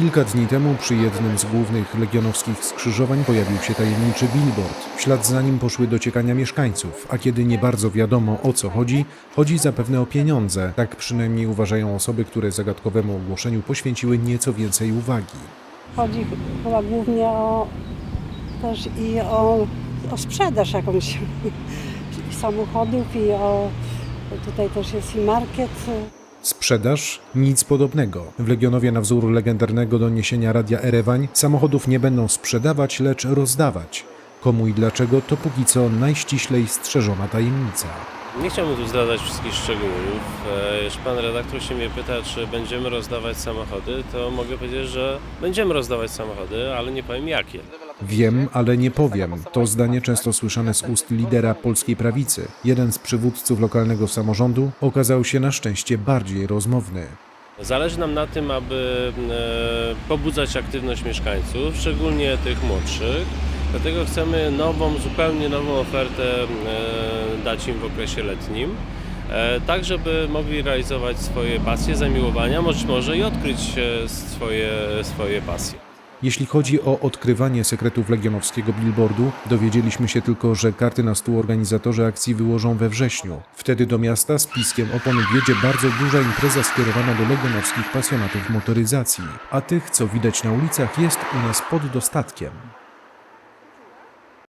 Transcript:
Kilka dni temu przy jednym z głównych legionowskich skrzyżowań pojawił się tajemniczy billboard. W ślad za nim poszły dociekania mieszkańców, a kiedy nie bardzo wiadomo o co chodzi, chodzi zapewne o pieniądze. Tak przynajmniej uważają osoby, które zagadkowemu ogłoszeniu poświęciły nieco więcej uwagi. Chodzi chyba głównie o też i o, o sprzedaż jakąś samochodów i o tutaj też jest i market. Sprzedaż? Nic podobnego. W Legionowie na wzór legendarnego doniesienia Radia Erewań samochodów nie będą sprzedawać, lecz rozdawać. Komu i dlaczego to póki co najściślej strzeżona tajemnica. Nie chciałbym tu zdradzać wszystkich szczegółów. E, Jeśli pan redaktor się mnie pyta, czy będziemy rozdawać samochody, to mogę powiedzieć, że będziemy rozdawać samochody, ale nie powiem jakie. Wiem, ale nie powiem. To zdanie często słyszane z ust lidera polskiej prawicy. Jeden z przywódców lokalnego samorządu okazał się na szczęście bardziej rozmowny. Zależy nam na tym, aby e, pobudzać aktywność mieszkańców, szczególnie tych młodszych. Dlatego chcemy nową, zupełnie nową ofertę e, dać im w okresie letnim, e, tak żeby mogli realizować swoje pasje, zamiłowania, być może i odkryć swoje, swoje pasje. Jeśli chodzi o odkrywanie sekretów legionowskiego billboardu, dowiedzieliśmy się tylko, że karty na stół organizatorzy akcji wyłożą we wrześniu. Wtedy do miasta z piskiem opon wjedzie bardzo duża impreza skierowana do legionowskich pasjonatów motoryzacji, a tych, co widać na ulicach, jest u nas pod dostatkiem.